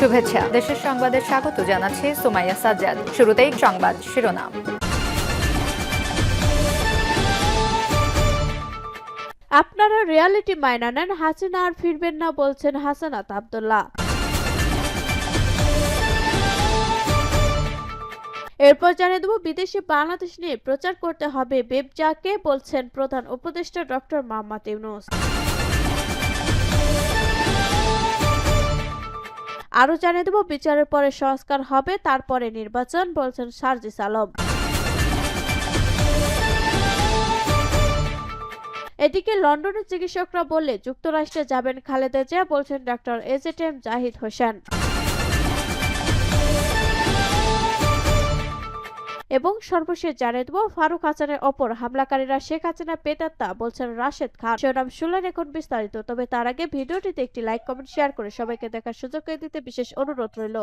শুভেচ্ছা। দেশের সংবাদে স্বাগত জানাচ্ছি সুমাইয়া সাজ্জাদ। শুরুতেই সংবাদ শিরোনাম। আপনারা রিয়ালিটি মাইনা নেন হাসিনা আর ফিরবেন না বলছেন হাসানাত আব্দুল্লাহ। এরপর জানিয়ে দেব, বিদেশে বাংলাদেশ নিয়ে প্রচার করতে হবে বেবজাকে, বলছেন প্রধান উপদেষ্টা ডক্টর মোহাম্মদ ইউনুস। আরও জানিয়ে দেব, বিচারের পরে সংস্কার হবে, তারপরে নির্বাচন, বলছেন সার্জিস আলম। এদিকে লন্ডনের চিকিৎসকরা বললে, যুক্তরাষ্ট্রে যাবেন খালেদা জিয়া, বলছেন ডক্টর এজেটেম জাহিদ হোসেন। এবং সর্বশেষ জানিয়ে দেব, ফারুক হাসানের ওপর হামলাকারীরা শেখ হাসিনা পেতাত্তা বলছেন রাশেদ খান। শিরোনাম শুনলেন এখন বিস্তারিত, তবে তার আগে ভিডিওটিতে একটি লাইক কমেন্ট শেয়ার করে সবাইকে দেখার সুযোগ করে দিতে বিশেষ অনুরোধ রইল।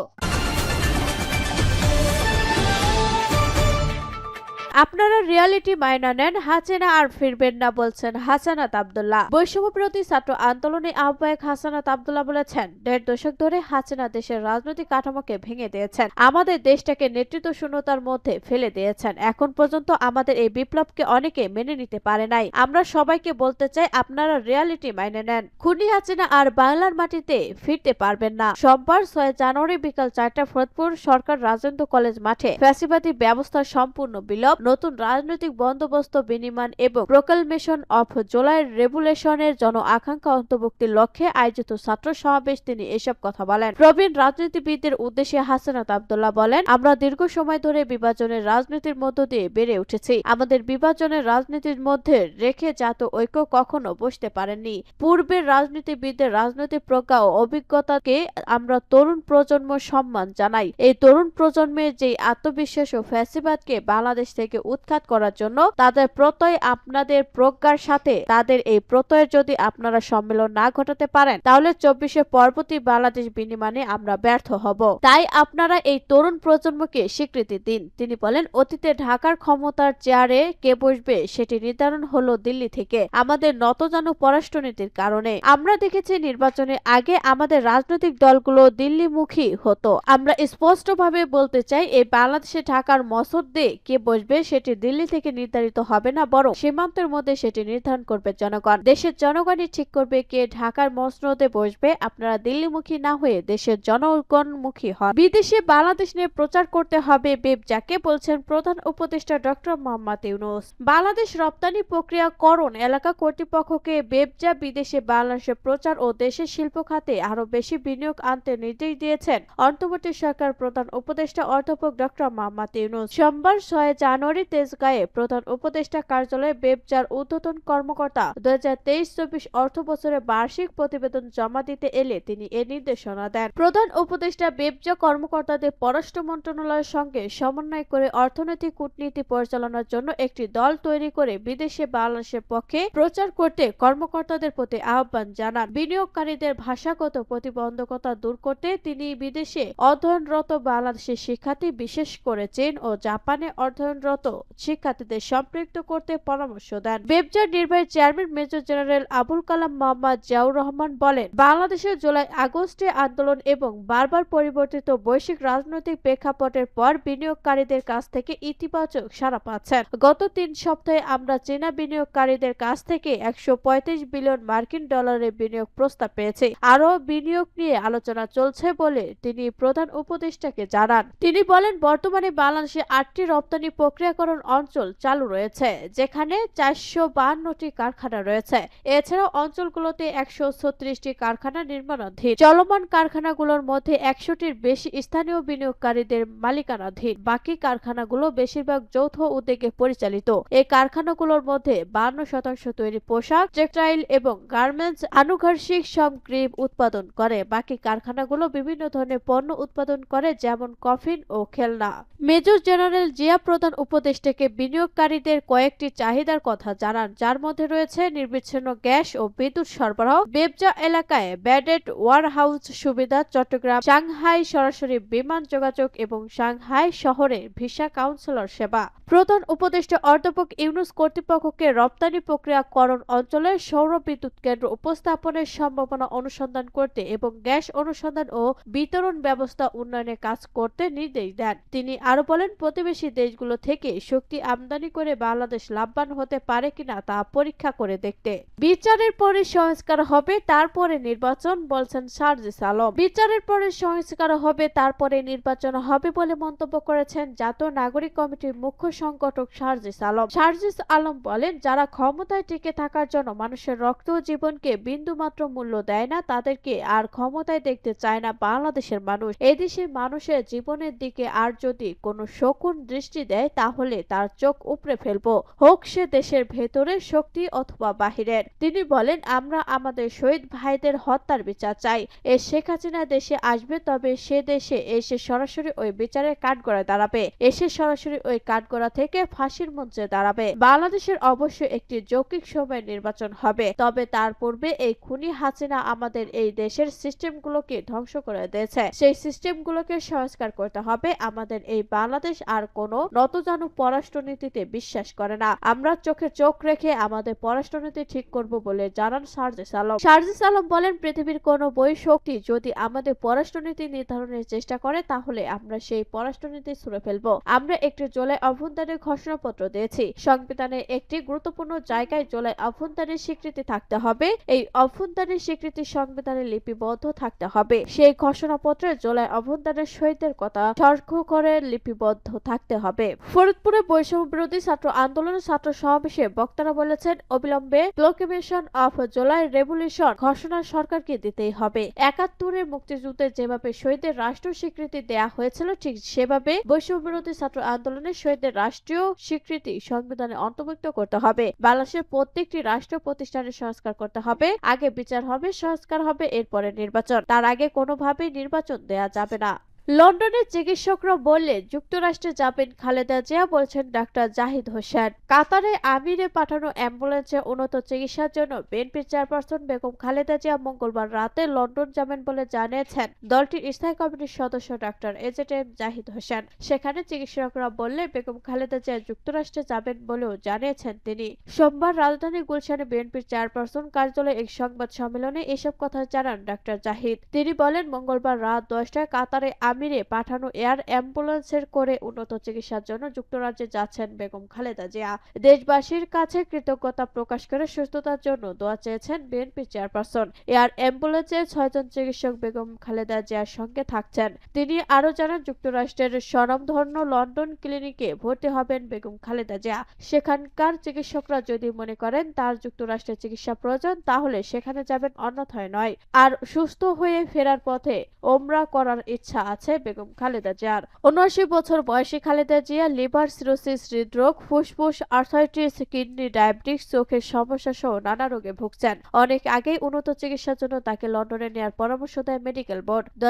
আপনারা রিয়ালিটি মাইনা নেন, হাসিনা আর ফিরবেন না বলছেন হাসানাত আব্দুল্লাহ। বৈষম্য বিরোধী ছাত্র আন্দোলনে আহ্বায়ক হাসানাত আব্দুল্লাহ বলেছেন, দেড় দশক ধরে হাসিনা দেশের রাজনৈতিক কাঠামোকে ভেঙে দিয়েছেন। আমাদের দেশটাকে নেতৃত্ব শূন্যতার মধ্যে ফেলে দিয়েছেন। এখন পর্যন্ত আমাদের এই বিপ্লবকে অনেকে মেনে নিতে পারে নাই। আমরা সবাইকে বলতে চাই, আপনারা রিয়ালিটি মাইনে নেন। খুনি হাসিনা আর বাংলার মাটিতে ফিরতে পারবেন না। সোমবার ছয় জানুয়ারি বিকাল চারটা ফরিদপুর সরকার রাজেন্দ্র কলেজ মাঠে ফ্যাসিবাদী ব্যবস্থা সম্পূর্ণ বিলোপ নতুন রাজনৈতিক বন্দোবস্ত বিনিময় এবং প্রোকালমেশন অফ জুলাই রেভুলেশনের জন আকাঙ্ক্ষা অন্তর্ভুক্তির লক্ষ্যে আয়োজিত ছাত্র সমাবেশ তিনি এসব কথা বলেন। প্রবীণ রাজনীতিবিদদের উদ্দেশ্যে হাসানাত আব্দুল্লাহ বলেন, আমরা দীর্ঘ সময় ধরে বিভাজনের রাজনীতির মধ্য দিয়ে বেড়ে উঠেছি। আমাদের বিভাজনের রাজনীতির মধ্যে রেখে জাত ঐক্য কখনো বসতে পারেননি। পূর্বের রাজনীতিবিদদের রাজনৈতিক প্রজ্ঞা ও অভিজ্ঞতাকে আমরা তরুণ প্রজন্ম সম্মান জানাই। এই তরুণ প্রজন্মের যে আত্মবিশ্বাস ও ফ্যাসিবাদকে বাংলাদেশ থেকে উৎখাত করার জন্য তাদের প্রত্যয় আপনাদের প্রজ্ঞার সাথে। তাদের এই প্রত্যয়ের যদি আপনারা সম্মেলন না ঘটাতে পারেন, তাহলে চব্বিশে পরবর্তী বাংলাদেশ বিনিময়ে আমরা ব্যর্থ হব। তাই আপনারা এই তরুণ প্রজন্মকে স্বীকৃতি দিন। তিনি বলেন, অতীতে ঢাকার ক্ষমতার চেয়ারে কে বসবে সেটি নির্ধারণ হলো দিল্লি থেকে। আমাদের নতজানু পররাষ্ট্রনীতির কারণে। আমরা দেখেছি নির্বাচনের আগে আমাদের রাজনৈতিক দলগুলো দিল্লিমুখী হতো। আমরা স্পষ্টভাবে বলতে চাই, এই বাংলাদেশে ঢাকার মসদ্দে কে বসবে সেটি দিল্লি থেকে নির্ধারিত হবে না, বরং সীমান্তের মধ্যে সেটি নির্ধারণ করবে জনগণ। দেশের জনগণই ঠিক করবে কে ঢাকার মসনদে বসবে। আপনারা দিল্লিমুখী না হয়ে দেশের জনগণমুখী হন। বিদেশে বাংলাদেশ নিয়ে প্রচার করতে হবে বেব যাকে বলছেন প্রধান উপদেষ্টা ডক্টর মোহাম্মদ ইউনুস। বাংলাদেশ রপ্তানি প্রক্রিয়াকরণ এলাকা কর্তৃপক্ষকে বেবজা বিদেশে বাংলাদেশের প্রচার ও দেশের শিল্প খাতে আরও বেশি বিনিয়োগ আনতে নির্দেশ দিয়েছেন। অন্তর্বর্তী সরকার প্রধান উপদেষ্টা অধ্যাপক ডক্টর মোহাম্মদ ইউনুস। সোমবার ছয় জানুয়ারি তেজগাঁয়ে প্রধান উপদেষ্টা কার্যালয়ে বেবজার ঊর্ধ্বতন কর্মকর্তা দু হাজার তেইশ চব্বিশ অর্থ বছরের বার্ষিক প্রতিবেদন জমা দিতে এলে তিনি এ নির্দেশনা দেন। প্রধান উপদেষ্টা বেবজা কর্মকর্তাদের পররাষ্ট্র মন্ত্রণালয়ের সঙ্গে সমন্বয় করে অর্থনৈতিক কূটনীতি পরিচালনার জন্য একটি দল তৈরি করে বিদেশে বাংলাদেশের পক্ষে প্রচার করতে কর্মকর্তাদের প্রতি আহ্বান জানান। বিনিয়োগকারীদের ভাষাগত প্রতিবন্ধকতা দূর করতে তিনি বিদেশে অধ্যয়নরত বাংলাদেশের শিক্ষার্থী বিশেষ করে চীন ও জাপানে অধ্যয়নরত শিক্ষার্থীদের সম্পৃক্ত করতে পরামর্শ দেন। বেবজার নির্বাহী chairman major general Abul Kalam Mohammad Ziaur Rahman বলেন, বাংলাদেশের জুলাই আগস্টে আন্দোলন এবং বারবার পরিবর্তিত বৈশ্বিক রাজনৈতিক প্রেক্ষাপটের পর বিনিয়োগকারীদের কাছ থেকে ইতিবাচক সাড়া পাচ্ছেন। গত তিন সপ্তাহে আমরা চীনা বিনিয়োগকারীদের কাছ থেকে একশো পঁয়ত্রিশ বিলিয়ন মার্কিন ডলারের বিনিয়োগ প্রস্তাব পেয়েছি। আরও বিনিয়োগ নিয়ে আলোচনা চলছে বলে তিনি প্রধান উপদেষ্টাকে জানান। তিনি বলেন, বর্তমানে বাংলাদেশে আটটি রপ্তানি প্রক্রিয়াকরণ অঞ্চল চালু রয়েছে, যেখানে চারশো বাহান্নটি কারখানা রয়েছে। এছাড়াও অঞ্চলগুলোতে একশো ছত্রিশটি কারখানা নির্মাণাধীন। চলমান কারখানাগুলোর মধ্যে একশোটির বেশি স্থানীয় বিনিয়োগকারীদের মালিকানাধীন। বাকি কারখানাগুলো বেশিরভাগ যৌথ উদ্যোগে পরিচালিত। এই কারখানাগুলোর মধ্যে বান্ন শতাংশ তৈরি পোশাক, টেক্সটাইল এবং গার্মেন্টস আনুঘর্ষিক সামগ্রী উৎপাদন করে। বাকি কারখানাগুলো বিভিন্ন ধরনের পণ্য উৎপাদন করে, যেমন কফিন ও খেলনা। মেজর জেনারেল জিয়া প্রধান উপ উপদেষ্টাকে বিনিয়োগকারীদের কয়েকটি চাহিদার কথা জানান, যার মধ্যে রয়েছে নির্বিচ্ছিন্ন গ্যাস ও বিদ্যুৎ সরবরাহ, বেবজা এলাকায় ব্যাডেড ওয়ারহাউস সুবিধা, চট্টগ্রাম সাংহাই সরাসরি বিমান যোগাযোগ এবং সাংহাই শহরে ভিসা কাউন্সিলর সেবা। প্রধান উপদেষ্টা অধ্যাপক ইউনুস কর্তৃপক্ষকে রপ্তানি প্রক্রিয়াকরণ অঞ্চলে সৌর বিদ্যুৎ কেন্দ্র উপস্থাপনের সম্ভাবনা অনুসন্ধান করতে এবং গ্যাস অনুসন্ধান ও বিতরণ ব্যবস্থা উন্নয়নে কাজ করতে নির্দেশ দেন। তিনি আরও বলেন, প্রতিবেশী দেশগুলো থেকে শক্তি আমদানি করে বাংলাদেশ লাভবান হতে পারে কিনা তা পরীক্ষা করে দেখতে। বিচারের পরে সংস্কার হবে, তারপরে নির্বাচন, বলছেন সার্জিস আলম। বিচারের পরে সংস্কার হবে, তারপরে নির্বাচন হবে বলে মন্তব্য করেছেন জাতীয় নাগরিক কমিটির মুখ্য সংগঠক সার্জিস আলম। সার্জিস আলম বলেন, যারা ক্ষমতায় টিকে থাকার জন্য মানুষের রক্ত জীবনকে বিন্দুমাত্র মূল্য দেয় না, তাদেরকে আর ক্ষমতায় দেখতে চায় না বাংলাদেশের মানুষ। এদেশের মানুষের জীবনের দিকে আর যদি কোনো শকুন দৃষ্টি দেয়, তাহলে তার চোখ উপড়ে ফেলব। হোক সে দেশের ভেতরে শক্তি অথবা বাহিরের। তিনি বলেন, আমরা আমাদের শহীদ ভাইদের হত্যার বিচার চাই। এ শেখ হাসিনা দেশে আসবে, তবে সে দেশে এসে সরাসরি ওই বিচারের কাঠগড়ায় দাঁড়াবে। এসে সরাসরি ওই কাঠগড়া থেকে ফাঁসির মঞ্চে দাঁড়াবে। বাংলাদেশের অবশ্যই একটি যৌক্তিক সময় নির্বাচন হবে। তবে তার পূর্বে এই খুনি হাসিনা আমাদের এই দেশের সিস্টেমগুলোকে ধ্বংস করে দিয়েছে। সেই সিস্টেমগুলোকে সংস্কার করতে হবে। আমাদের এই বাংলাদেশ আর কোনো নতজানু পররাষ্ট্রনীতিতে বিশ্বাস করে না। আমরা চোখে চোখ রেখে আমাদের পররাষ্ট্রনীতি ঠিক করব বলে জানান সার্জিস আলম সার্জিস আলম বলেন, পৃথিবীর কোনো বই শক্তি যদি আমাদের পররাষ্ট্রনীতি নির্ধারণের চেষ্টা করে, তাহলে আমরা সেই পররাষ্ট্রনীতি ছুড়ে ফেলব। আমরা একটি জুলাই অভ্যন্তরীণ ঘোষণাপত্র দিয়েছি। সংবিধানের একটি গুরুত্বপূর্ণ জায়গায় জুলাই অভ্যন্তরীণ স্বীকৃতি থাকতে হবে। এই অভ্যন্তরীণ স্বীকৃতি সংবিধানে লিপিবদ্ধ থাকতে হবে। সেই ঘোষণাপত্রে জুলাই অভ্যন্তরীণ শহীদদের কথা সর্ঘ করে লিপিবদ্ধ থাকতে হবে। ফরিদপুরে বৈষম্য বিরোধী ছাত্র আন্দোলনের ছাত্র সমাবেশে বক্তারা বলেছেন, অবিলম্বে প্রোক্লেমেশন অফ জুলাই রেভলিউশন ঘোষণা সরকারকে দিতেই হবে। একাত্তরের মুক্তিযুদ্ধে যেভাবে শহীদের রাষ্ট্র স্বীকৃতি দেয়া হয়েছিল, ঠিক সেভাবে বৈষম্য বিরোধী ছাত্র আন্দোলনের শহীদদের রাষ্ট্রীয় স্বীকৃতি সংবিধানে অন্তর্ভুক্ত করতে হবে। বাংলাদেশের প্রত্যেকটি রাষ্ট্র প্রতিষ্ঠানের সংস্কার করতে হবে। আগে বিচার হবে, সংস্কার হবে, এরপরে নির্বাচন। তার আগে কোনোভাবেই নির্বাচন দেয়া যাবে না। লন্ডনের চিকিৎসকরা বললেন, যুক্তরাষ্ট্রে যাবেন খালেদা জিয়া বলছেন ডাক্তার জাহিদ হোসেন। কাতারে আমিরে পাঠানো অ্যাম্বুলেন্সে উন্নত চিকিৎসার জন্য বিএনপির চেয়ারপারসন বেগম খালেদা জিয়া মঙ্গলবার রাতে লন্ডন যাবেন বলে জানিয়েছেন দলটির স্থায়ী কমিটির সদস্য doctor A Z M Zahid Hossain. সেখানে চিকিৎসকরা বললে বেগম খালেদা জিয়া যুক্তরাষ্ট্রে যাবেন বলেও জানিয়েছেন তিনি। সোমবার রাজধানী গুলশানে বিএনপির চেয়ারপারসন কার্যালয়ে এক সংবাদ সম্মেলনে এসব কথা জানান ডাক্তার জাহিদ। তিনি বলেন, মঙ্গলবার রাত দশটায় কাতারে আমিরে পাঠানো এয়ার অ্যাম্বুলেন্সের করে উন্নত চিকিৎসার জন্য যুক্তরাজ্যে যাচ্ছেন বেগম খালেদা জিয়া। দেশবাসীর কাছে কৃতজ্ঞতা প্রকাশ করে সুস্থতার জন্য দোয়া চেয়েছেন বিএনপি চেয়ারপারসন। এয়ার অ্যাম্বুলেন্সে ছয়জন চিকিৎসক বেগম খালেদা জিয়ার সঙ্গে থাকছেন। তিনি আরও জানান, যুক্তরাষ্ট্রের স্বনামধন্য লন্ডন ক্লিনিকে ভর্তি হবেন বেগম খালেদা জিয়া। সেখানকার চিকিৎসকরা যদি মনে করেন তার যুক্তরাষ্ট্রের চিকিৎসা প্রয়োজন, তাহলে সেখানে যাবেন অন্যথায় নয়। আর সুস্থ হয়ে ফেরার পথে ওমরা করার ইচ্ছা আছে। বেগম খালেদা জিয়ার উনআশি বছর বয়সী খালেদা জিয়া লিভার সিরোসিস হৃদরোগ, ফুসফুস আর্থাইটিস কিডনি, ডায়াবেটিস, চোখের সমস্যা সহ নানা রোগে ভুগছেন। অনেক আগেই উন্নত চিকিৎসার জন্য তাকে লন্ডনে নেওয়ার পরামর্শ দেয় মেডিকেল বোর্ড। দু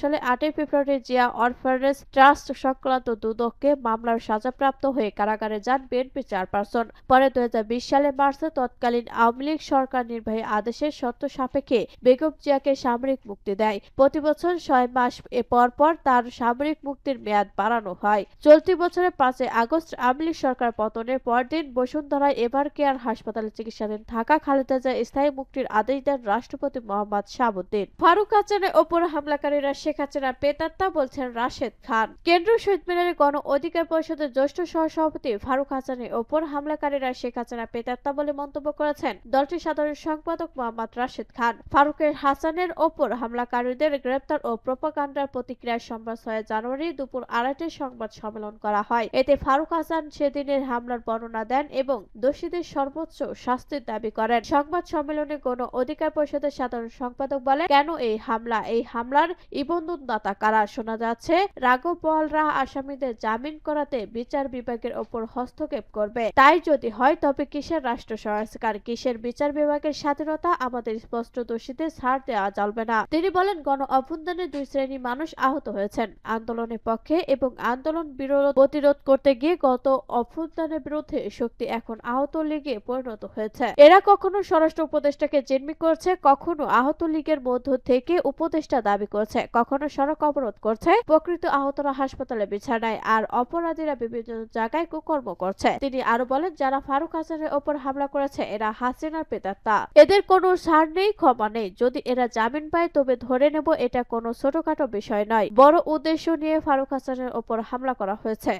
সালে আটই ফেব্রুয়ারি জিয়া অরফারেস ট্রাস্ট সংক্রান্ত দুদককে মামলার সাজাপ্রাপ্ত হয়ে কারাগারে যান বিএনপি চেয়ারপারসন। পরে দুই হাজার বিশ সালে মার্চে তৎকালীন আওয়ামী লীগ সরকার নির্বাহী আদেশের শর্ত সাপেক্ষে বেগম জিয়াকে সামরিক মুক্তি দেয়। প্রতি বছর ছয় মাস এ পর পর তার সামরিক মুক্তির মেয়াদ বাড়ানো হয়। চলতি বছরের পাঁচই আগস্ট আওয়ামী সরকার পতনের পরদিন বসুন্ধরায় এভার কেয়ার হাসপাতালে চিকিৎসাধীন থাকা খালেদা জিয়া স্থায়ী মুক্তির আদেশ দেন রাষ্ট্রপতি মোহাম্মদ শাহাবুদ্দিন। ফারুক হাসানের ওপর হামলাকারীরা শেখ হাসিনার পেতাত্তা বলছেন রাশেদ খান। কেন্দ্রীয় শহীদ মিনারে গণ অধিকার পরিষদের জ্যেষ্ঠ সহসভাপতি ফারুক হাসানের ওপর হামলাকারীরা শেখ হাসিনার পেতাত্তা বলে মন্তব্য করেছেন দলটির সাধারণ সম্পাদক মোহাম্মদ রাশেদ খান। ফারুকের হাসানের ওপর হামলাকারীদের গ্রেপ্তার ও প্রোপাগান্ডার প্রতিক্রিয়ায় সোমবার ছয় জানুয়ারি দুপুর আড়াইটায় সংবাদ সম্মেলন করা হয়। এতে ফারুক হাসান সেদিনের হামলার বর্ণনা দেন এবং দোষীদের সর্বোচ্চ শাস্তির দাবি করেন। সংবাদ সম্মেলনে গণ অধিকার পরিষদের সাধারণ সম্পাদক বলেন, কেন এই হামলা? এই হামলার ইবন্দনদাতা কারা? শোনা যাচ্ছে, রাঘব বহলরা আসামিদের জামিন করাতে বিচার বিভাগের ওপর হস্তক্ষেপ করবে। তাই যদি হয়, তবে কিসের রাষ্ট্র সংস্কার? কিসের বিচার বিভাগের স্বাধীনতা? আমাদের স্পষ্ট দোষীদের ছাড় দেওয়া চলবে না। তিনি বলেন গণ অভ্যুত্থানে দুই শ্রেণি মানুষ আহত হয়েছেন আন্দোলনের পক্ষে এবং আন্দোলন বিরোধ প্রতিরোধ করতে গিয়ে গত অভ্যুত্থানের বিরুদ্ধে শক্তি এখন আহত লীগে পরিণত হয়েছে। এরা কখনো স্বরাষ্ট্র উপদেষ্টাকে জিম্মি করছে, কখনো আহত লীগের মধ্য থেকে উপদেষ্টা দাবি করছে, কখনো সড়ক অবরোধ করছে, প্রকৃত আহতরা হাসপাতালে বিছানায়, আর অপরাধীরা বিভিন্ন জায়গায় কুকর্ম করছে। তিনি আরও বলেন, যারা ফারুক হাসানের ওপর হামলা করেছে, এরা হাসিনার পেতাত্তা এদের কোনো সার নেই, ক্ষমা নেই। যদি এরা জামিন পায়, তবে ধরে নেব এটা কোনো ছোটখাটো বিষয় নয় বড় উদ্দেশ্য নিয়ে ফারুক হাসানের ওপর হামলা করা হয়েছে।